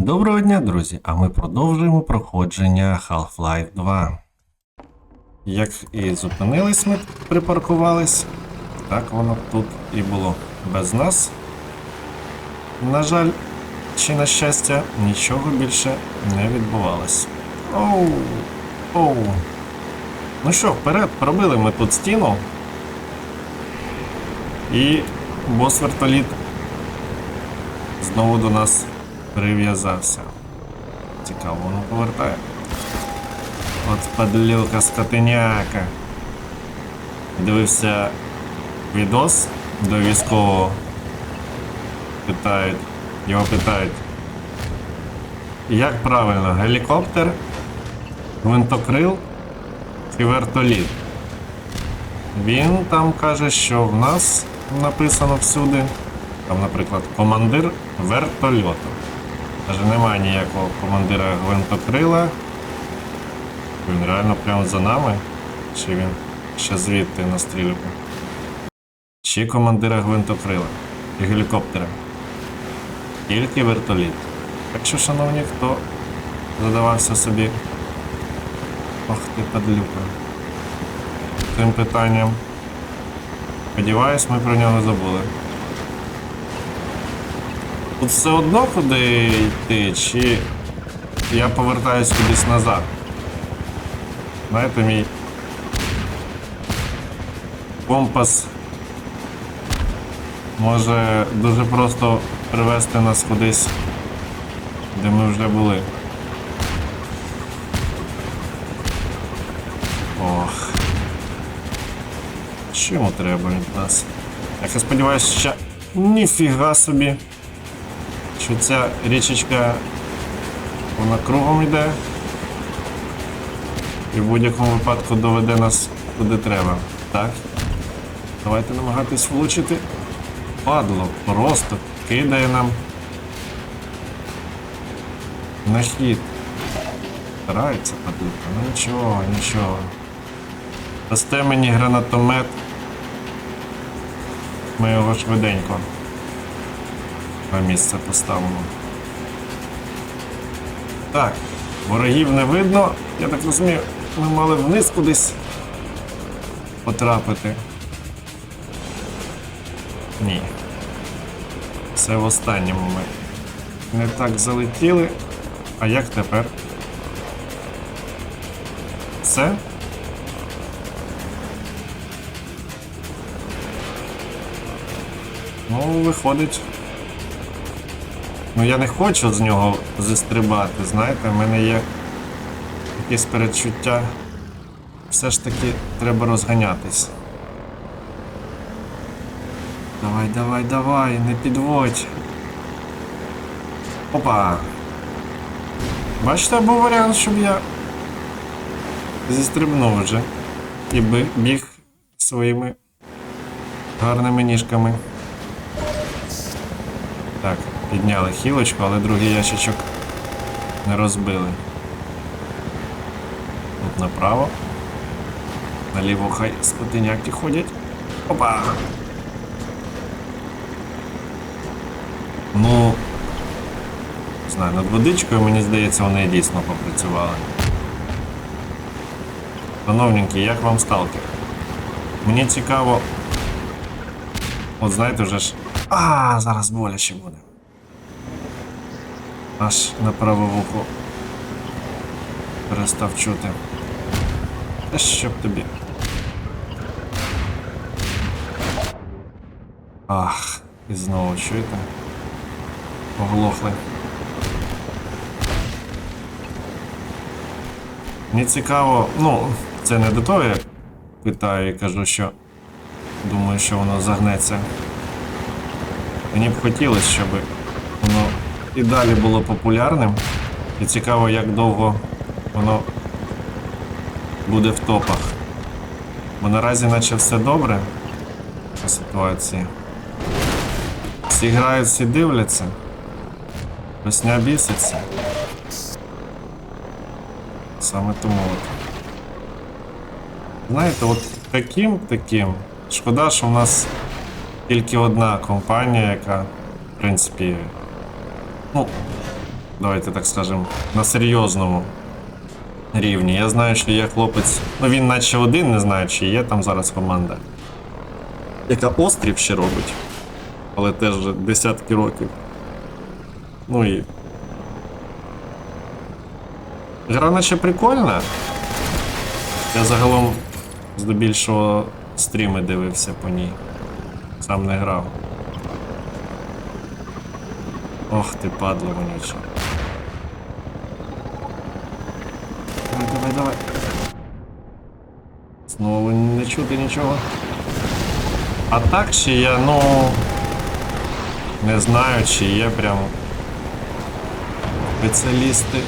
Доброго дня, друзі! А ми продовжуємо проходження Half-Life 2. Як і зупинились, ми припаркувались. Так воно тут і було без нас. На жаль, чи на щастя, нічого більше не відбувалось. Оу! Оу! Ну що, вперед, пробили ми тут стіну. І бос вертоліт знову до нас прив'язався. Цікаво, воно повертає. От падлюка скотиняка. Дивився відос до військового. Питають, його питають. Як правильно, гелікоптер, гвинтокрил чи вертоліт? Він там каже, що в нас написано всюди, там, наприклад, командир вертольоту. Каже, немає ніякого командира гвинтокрила. Він реально прямо за нами. Чи він ще звідти настрілює? Чи командира гвинтокрила і гелікоптера. Тільки вертоліт. Так що, шановні, хто задавався собі. Ох ти падлюка. Цим питанням. Сподіваюсь, ми про нього забули. Тут все одно куди йти, чи я повертаюсь кудись назад. Знаєте, мій компас може дуже просто привести нас кудись, де ми вже були. Ох. Що йому треба від нас? Я сподіваюся, ще ніфіга собі що ця річечка вона кругом йде і в будь-якому випадку доведе нас куди треба. Так? Давайте намагатись влучити. Падло, просто кидає нам на хід. Старається падлюка, ну нічого, нічого. Дасте мені гранатомет. Ми його швиденько на місце поставимо. Так, ворогів не видно. Я так розумію, ми мали вниз кудись потрапити. Ні. Це в останньому ми не так залетіли. А як тепер? Все? Ну, виходить. Ну я не хочу з нього зістрибати, знаєте, в мене є якесь передчуття. Все ж таки треба розганятись. Давай, давай, давай, не підводь. Опа. Бачите, був варіант, щоб я зістрибнув вже. І біг своїми гарними ніжками. Так, підняли хілочку, але другий ящичок не розбили. Тут направо. Наліво хай скотиняки ходять. Опа! Ну, не знаю, над водичкою, мені здається, вони дійсно попрацювали. Шановненькі, як вам сталкер? Мені цікаво. От знаєте, вже ж. А, зараз боляче буде. Аж на праве вухо перестав чути. Та щоб тобі. Ах, і знову чуєте? Оглохли. Мені цікаво, ну, це не до того, я питаю і кажу, що думаю, що воно загнеться. Мені б хотілося, щоб і далі було популярним. І цікаво, як довго воно буде в топах. Бо наразі наче все добре по ситуації. Всі грають, всі дивляться. Росня біситься. Саме тому от. Знаєте, от таким таким. Шкода, що в нас тільки одна компанія, яка, в принципі, ну, давайте так скажемо, на серйозному рівні. Я знаю, що є хлопець, ну він наче один, не знаю, чи є там зараз команда, яка острів ще робить, але теж десятки років. Ну і. Гра наче прикольна. Я загалом здебільшого стріми дивився по ній. Сам не грав. Ох ти падло вонюче. Давай, давай, давай. Знову не чути нічого. А так чи я, ну. Не знаю, чи є прям спеціалісти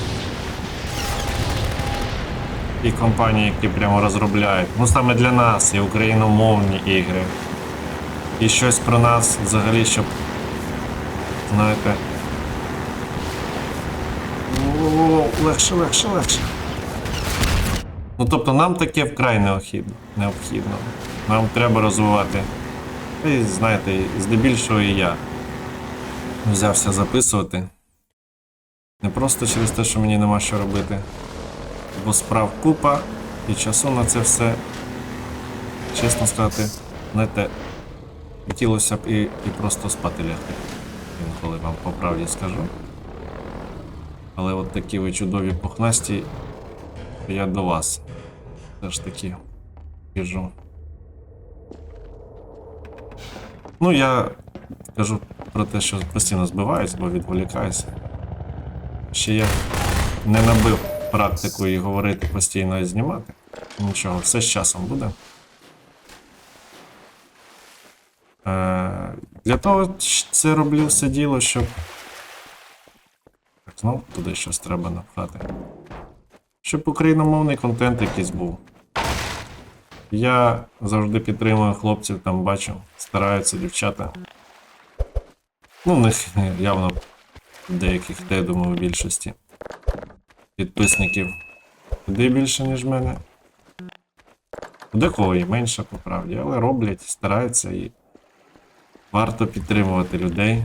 і компанії, які прямо розробляють. Ну саме для нас і україномовні ігри. І щось про нас взагалі, щоб. Знаєте. О, легше, легше, легше. Ну тобто нам таке вкрай необхідно. Нам треба розвивати. І знаєте, здебільшого і я взявся записувати. Не просто через те, що мені нема що робити. Бо справ купа і часу на це все, чесно сказати, знаєте, хотілося б і, і просто спати лягти. Інколи вам по правді скажу. Але от такі ви чудові пухнасті, я до вас теж таки біжу. Ну, я кажу про те, що постійно збиваюсь, бо відволікаюся. Ще я не набив практику і говорити постійно і знімати. Нічого, все з часом буде. Е, для того це роблю все діло, щоб. Знов туди щось треба напхати. Щоб україномовний контент якийсь був. Я завжди підтримую хлопців, там бачу, стараються дівчата. Ну, в них явно деяких, де я думаю, в більшості підписників куди більше, ніж мене. Декого і менше, по правді, але роблять, стараються і варто підтримувати людей.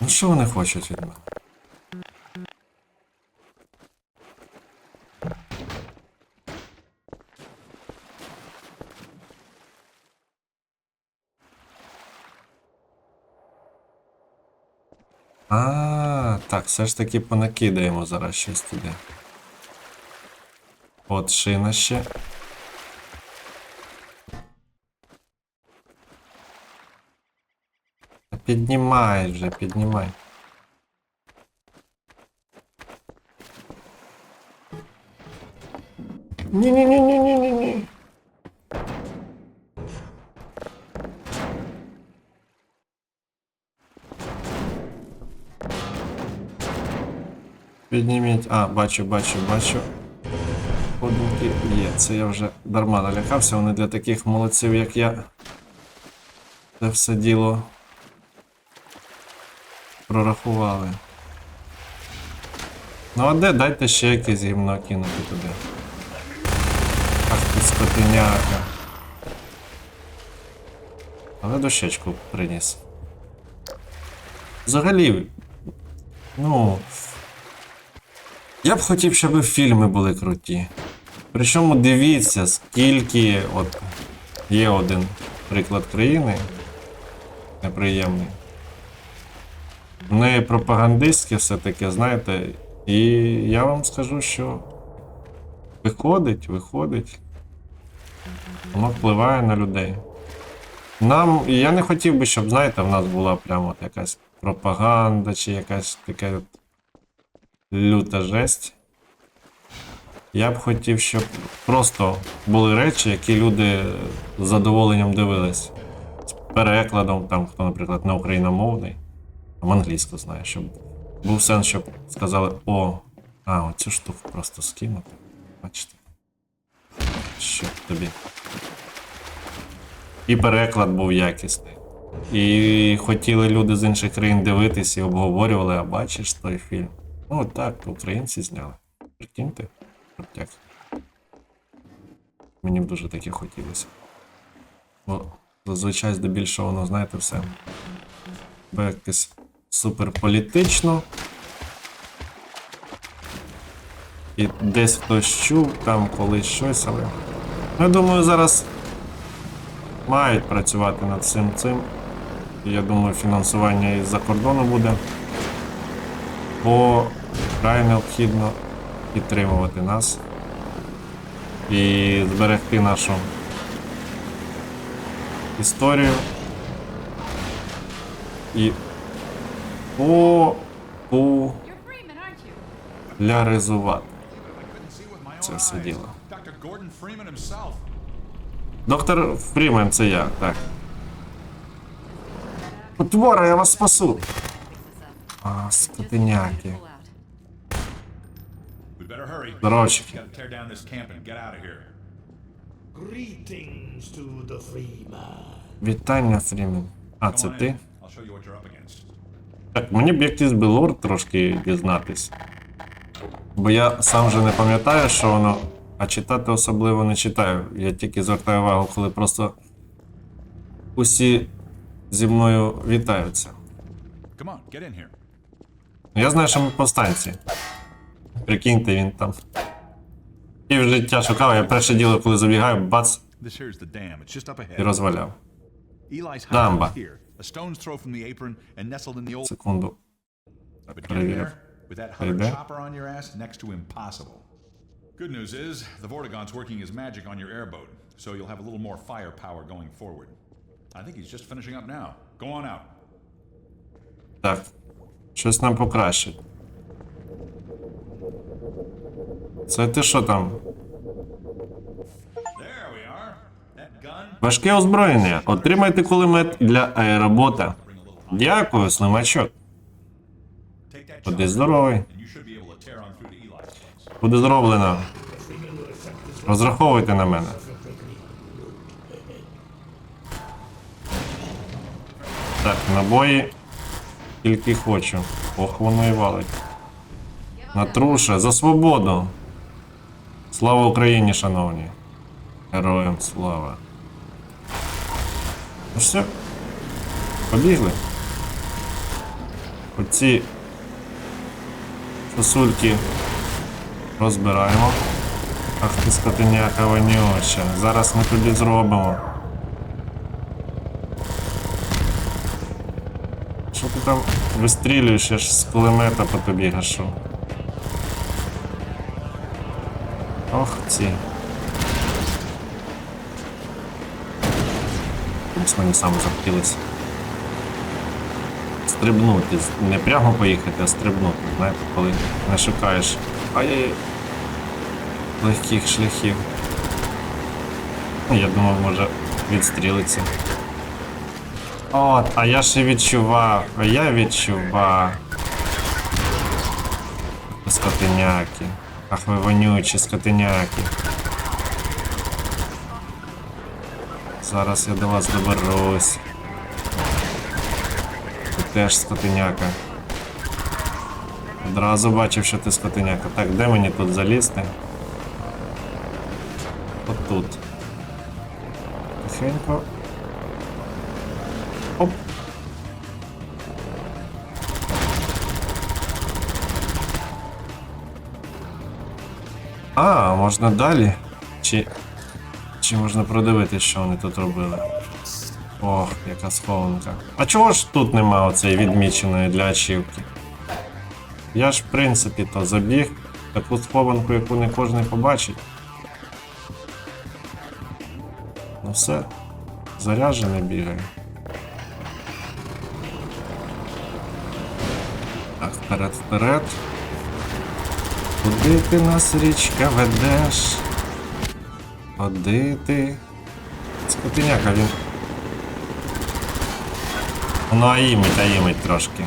Ну, що вони хочуть від мене? А, так, все ж таки понакидаємо зараз щось туди. От шина ще. Піднімай вже, піднімай. Ні-ні-ні-ні-ні-ні. Підніміть. А, бачу, бачу, бачу. Подумки є. Це я вже дарма налякався. Вони для таких молодців, як я. Це все діло прорахували. Ну а де дайте ще якесь гімно кинути туди. Ах ти скотиняка. Але дощечку приніс. Взагалі, ну. Я б хотів, щоб фільми були круті. Причому дивіться, скільки от є один приклад країни неприємний. В неї пропагандистське все таке, знаєте, і я вам скажу, що виходить, виходить. Воно впливає на людей. Нам, і я не хотів би, щоб, знаєте, в нас була прямо от якась пропаганда чи якась така люта жесть. Я б хотів, щоб просто були речі, які люди з задоволенням дивились. З перекладом, там, хто, наприклад, не україномовний, там англійську знає, щоб був сенс, щоб сказали, о, а, оцю штуку просто скинути. Бачите. Що тобі. І переклад був якісний. І хотіли люди з інших країн дивитись і обговорювали, а бачиш той фільм. Ну так, українці зняли. Прикиньте, крутяк. Мені б дуже таке хотілося. Бо зазвичай здебільшого воно, знаєте, все. Бо якось суперполітично. І десь хтось чув там колись щось, але. Я думаю, зараз мають працювати над цим цим. Я думаю, фінансування із-за кордону буде. Бо вкрай необхідно підтримувати нас і зберегти нашу історію. І популяризувати. Це все діло. Dr. Gordon Freeman himself. Доктор Фрімен, це я, так. Потвора, я вас спасу. А, скотиняки. We better hurry. Здоровчики. Gotta tear down this camp and get out of here. Greetings to the Freeman. Вітання, Фрімен. А, це Come on ти? Так, мені б якийсь би лор трошки дізнатись. Бо я сам вже не пам'ятаю, що воно. А читати особливо не читаю. Я тільки звертаю увагу, коли просто усі зі мною вітаються. Я знаю, що ми повстанці. Прикиньте, він там. І в життя шукав, я перше діло, коли забігаю, бац, і розваляв. Дамба. house is here. A stone's throw from the apron and nestled in the old. Секунду. But getting перевірив. there with that hunter Перейде. chopper on your ass, next to impossible. Good news is the Vortigaunt's working his magic on your airboat, so you'll have a little more firepower going forward. I think he's just finishing up now. Go on out. Так. Щось нам покращить. Це ти що там? Важке озброєння. Отримайте кулемет для аеробота. Дякую, слимачок. Chopper, здоровий. Буде зроблено. Розраховуйте на мене. Так, набої. Тільки хочу. Ох, воно і валить. Натруша, за свободу. Слава Україні, шановні. Героям слава. Ну все. Побігли. Оці сосульки розбираємо. Ах ти скотиняка вонюча. Зараз ми тобі зробимо. Що ти там вистрілюєш, я ж з кулемета по тобі гашу. Ох ці. Ось мені саме захотілося. Стрибнути. Не прямо поїхати, а стрибнути. Знаєте, коли не шукаєш. Ай-яй. Легких шляхів. Ну, Я думав, може відстрілиться. От, а я ще відчував, а я відчував. Скотиняки. Ах ви вонючі скотиняки. Зараз я до вас доберусь. Ти теж скотиняка. Одразу бачив, що ти скотиняка. Так, де мені тут залізти? Отут. Тихенько. Оп. А, можна далі? Чи. Чи можна продивитися, що вони тут робили? Ох, яка схованка. А чого ж тут нема оцеї відміченої для ачівки? Я ж, в принципі, то забіг таку схованку, яку не кожен побачить. Ну все, заряджений бігає. Так, вперед, вперед. Куди ти нас річка ведеш? Куди ти? Скотиняка він. Ну а імить, а імить трошки.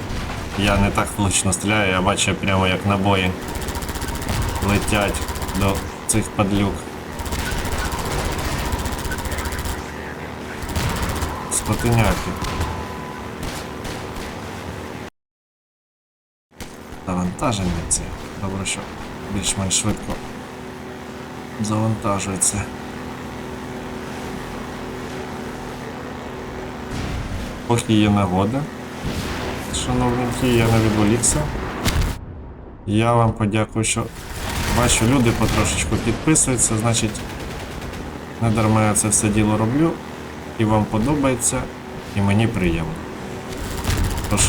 Я не так влучно стріляю, я бачу прямо як набої летять до цих падлюк. Скотиняки. Завантаження ці. Добре, що більш-менш швидко завантажується. Поки є нагода, шановненькі, я не відволікся. Я вам подякую, що бачу, люди потрошечку підписуються, значить, не дарма я це все діло роблю. І вам подобається, і мені приємно. Тож,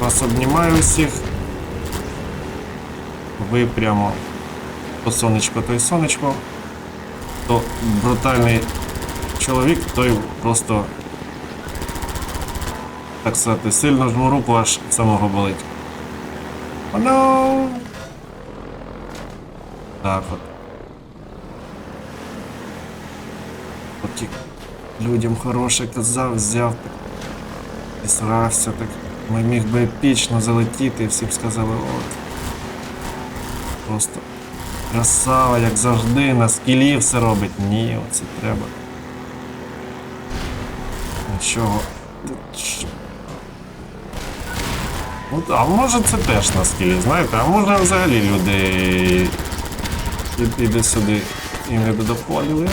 вас обнімаю всіх. Ви прямо то сонечко, то й сонечко. То брутальний чоловік, той просто, так сказати, сильно жму руку, аж самого болить. No! Так от. От людям хороше казав, взяв так. І срався так. Ми міг би епічно залетіти, і всі б сказали, от. Просто красава, як завжди, на скілі все робить. Ні, оце треба. Нічого. Ну, а може це теж на скілі, знаєте, а може взагалі люди і- іди сюди і не додоходили.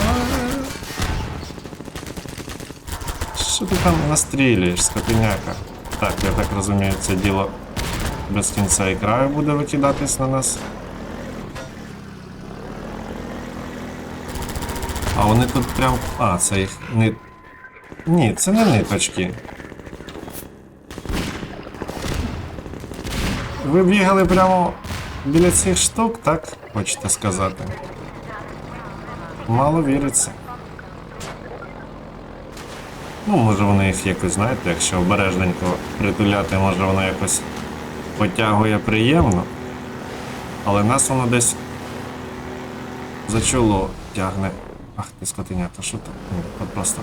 Що ти там настрілюєш, скотиняка? Так, я так розумію, це діло без кінця і краю буде викидатись на нас. А вони тут прям. А, це їх не. Ні, це не ниточки. Ви бігали прямо біля цих штук, так? Хочете сказати? Мало віриться. Ну, може вони їх якось, знаєте, якщо обережненько притуляти, може воно якось потягує приємно. Але нас воно десь за чоло тягне. Ах ти скотинята, що там? Просто.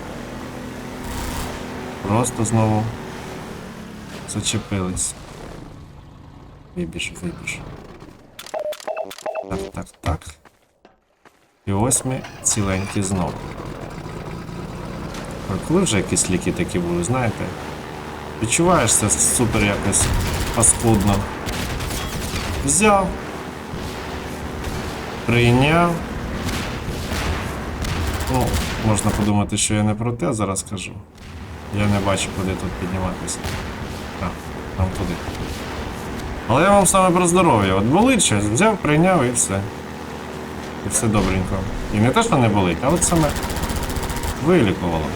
Просто знову зачепились. Вибіж, вибіж. Так, так, так. І ось ми ціленькі знову. А коли вже якісь ліки такі були, знаєте? Відчуваєш це супер якось паскудно. Взяв. Прийняв. Ну, можна подумати, що я не про те зараз кажу. Я не бачу, куди тут підніматися. Так, там туди. Але я вам саме про здоров'я. От болить щось, взяв, прийняв і все. І все добренько. І не те, що не болить, а от саме вилікувало.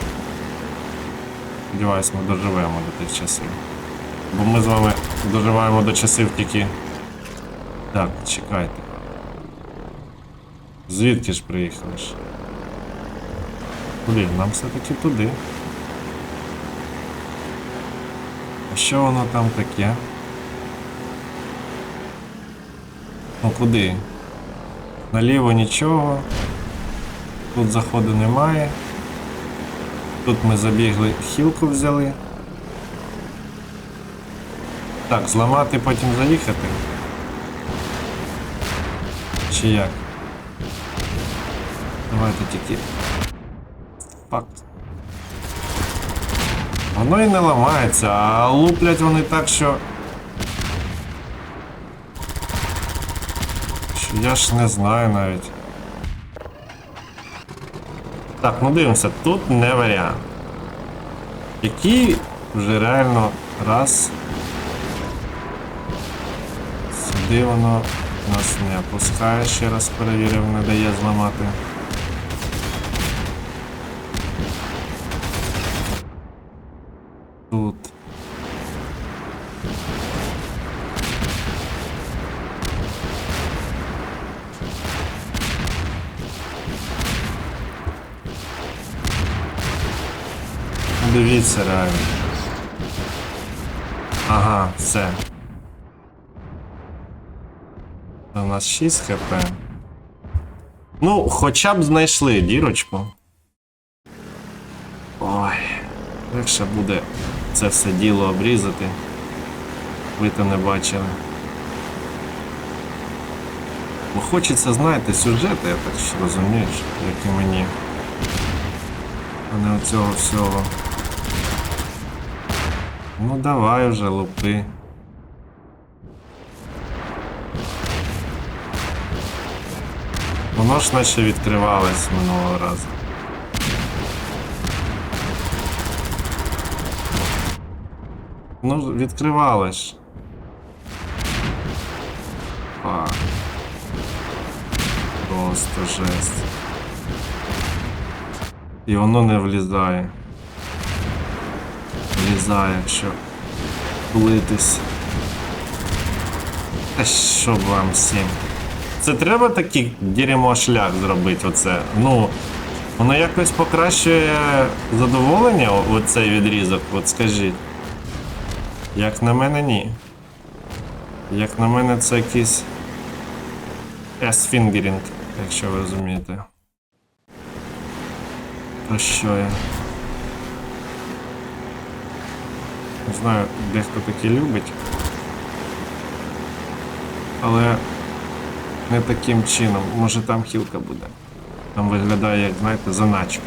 Сподіваюсь, ми доживемо до тих часів. Бо ми з вами доживаємо до часів тільки. Так, чекайте. Звідки ж приїхали? Куди? Нам все-таки туди. А що воно там таке? Ну куди? Наліво нічого. Тут заходу немає. Тут ми забігли, хілку взяли. Так, зламати, потім заїхати. Чи як? Давайте тільки. Воно і не ламається, а луплять вони так, що. що я ж не знаю навіть. Так, ну дивимося, тут не варіант. Який вже реально раз. Сюди воно нас не опускає, ще раз перевірив, не дає зламати. Тут. Дивіться реально. Ага, все. У нас 6 хп. Ну, хоча б знайшли дірочку. Ой, легше буде це все діло обрізати. Ви то не бачили. Бо хочеться, знаєте, сюжети, я так розумію, як і мені. А не оцього всього. Ну давай вже лупи. Воно ж наче відкривалось минулого разу. Ну, відкривали ж. А. Просто жесть. І воно не влізає. Влізає, якщо плитись. Та що б вам всім? Це треба такий дерьмо шлях зробити оце. Ну, воно якось покращує задоволення, оцей відрізок, от скажіть. Як на мене, ні. Як на мене, це якийсь S-фінгерінг, якщо ви розумієте. Про що я? Не знаю, дехто таке любить. Але не таким чином. Може там хілка буде. Там виглядає, як, знаєте, заначка.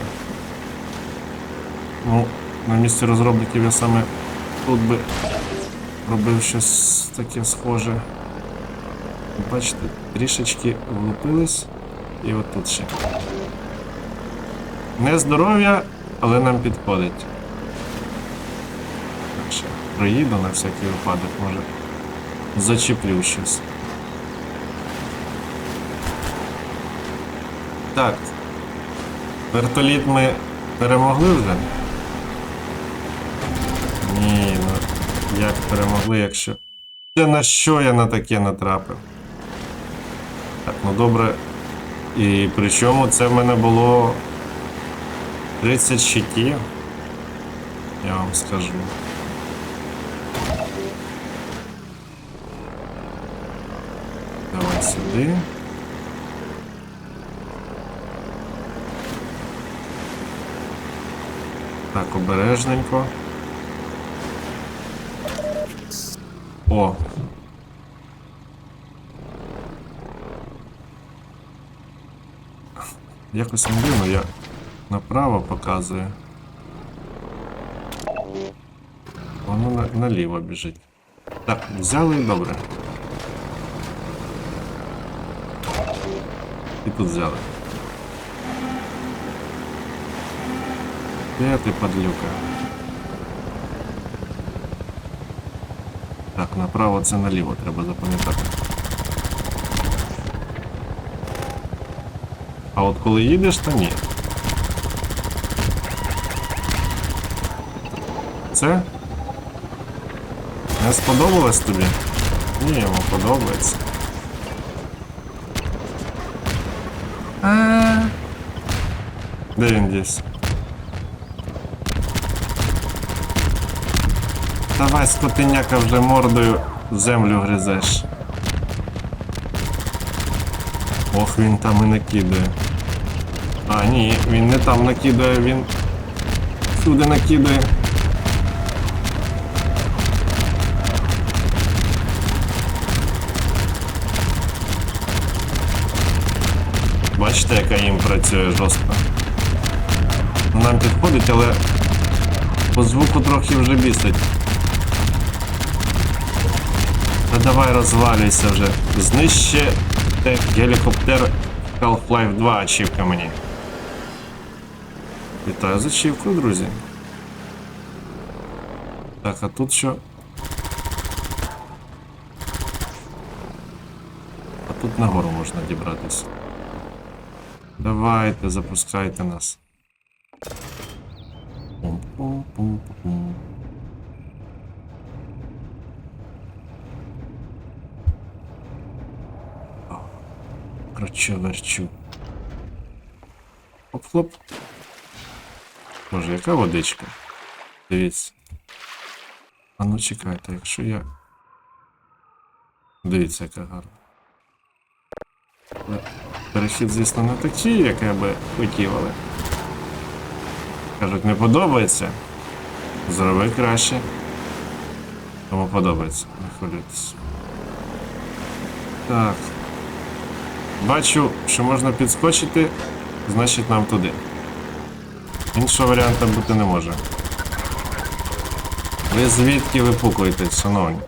Ну, на місці розробників я саме тут би робив щось таке схоже. Бачите, трішечки влупились. І от тут ще. Не здоров'я, але нам підходить. Ще проїду на всякий випадок, може. Зачеплю щось. Так. Вертоліт ми перемогли вже? Ні, ну як перемогли, якщо. Це на що я на таке натрапив? Так, ну добре. І причому це в мене було 30 щитів. Я вам скажу. Сюди. Так, обережненько. О. Якось не я направо показую. Воно на, наліво біжить. Так, взяли і добре. І тут взяли. Де ти падлюка? Так, направо це наліво треба запам'ятати. А от коли їдеш, то ні. Це? Не сподобалось тобі? Ні, йому подобається. А. Де він десь? Давай, скотиняка, вже мордою землю гризеш. Ох, він там і накидає. А, ні, він не там накидає, він сюди накидає. Бачите, яка їм працює жорстко. Нам підходить, але по звуку трохи вже бісить. Та давай розвалюйся вже. Знищи те- гелікоптер Half-Life 2 ачівка мені. Вітаю з ачівкою, друзі. Так, а тут що? А тут нагору можна дібратися. Давайте, запускайте нас. Пум-пум-пум-пум. Кручу, верчу. Оп-хлоп. Боже, яка водичка? Дивіться. А ну чекайте, якщо я. Дивіться, яка гарна. Перехід, звісно, не такий, як я би хотів, але. Кажуть, не подобається. Зроби краще. Тому подобається, не хвилюйтесь. Так. Бачу, що можна підскочити, значить нам туди. Іншого варіанту бути не може. Ви звідки випукуєтесь, шановні?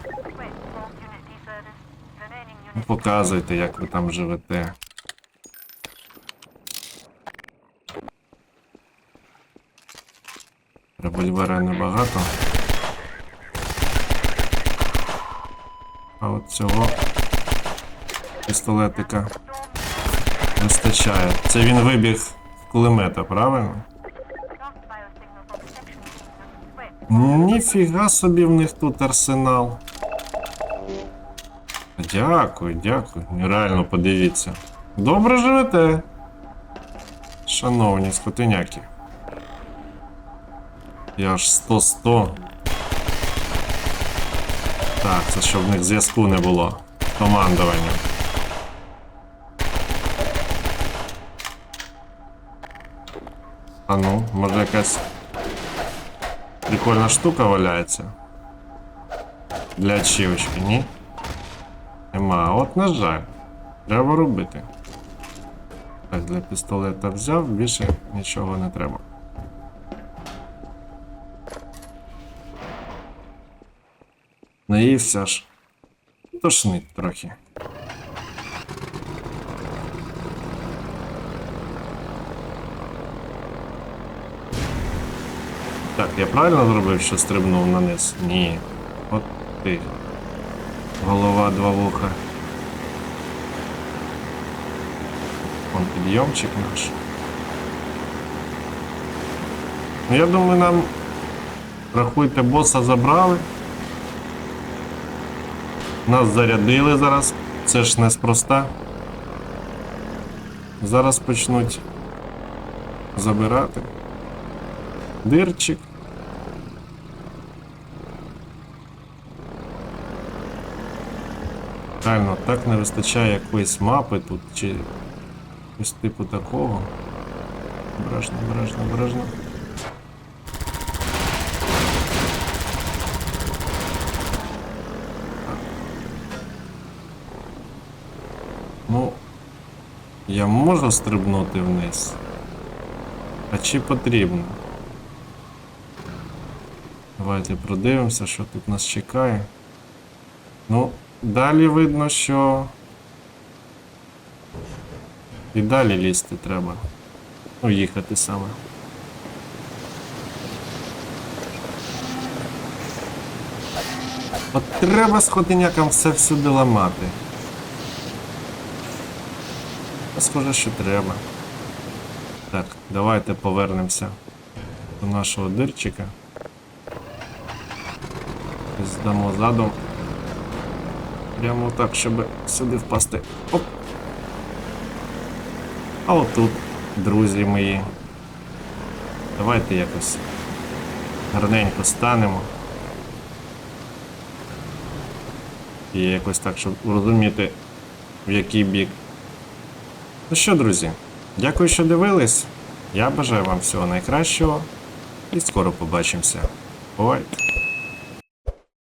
Ну. Показуйте, як ви там живете. Револьвера небагато. А от цього пістолетика вистачає. Це він вибіг з кулемета, правильно? Ніфіга собі в них тут арсенал. Дякую, дякую. Реально подивіться. Добре живете. Шановні скотиняки. Я аж 100-100. Так, це щоб в них зв'язку не було. Командування. А ну, може якась Прикольна штука валяється. Для ачівочки, ні? Нема. От на жаль. Треба робити. Так, для пістолета взяв, більше нічого не треба. Наївся ж. Тошнить трохи. Так, я правильно зробив, що стрибнув на низ? Ні. От ти. Голова два вуха. Вон підйомчик наш. Ну я думаю, нам рахуйте, боса забрали. Нас зарядили зараз. Це ж неспроста. Зараз почнуть забирати. Дирчик. Реально, так не вистачає якоїсь мапи тут, чи якось типу такого. Обережно, обережно, обережно. Я можу стрибнути вниз. А чи потрібно? Давайте продивимося, що тут нас чекає. Ну, далі видно, що. І далі лізти треба. Ну, їхати саме. От треба сходинякам все всюди ламати. А Схоже, що треба. Так, давайте повернемося до нашого дирчика. Здамо задом. Прямо так, щоб сюди впасти. Оп. А отут, друзі мої. Давайте якось гарненько станемо. І якось так, щоб розуміти, в який бік. Ну що, друзі, дякую, що дивились. Я бажаю вам всього найкращого і скоро побачимося. Бувайте!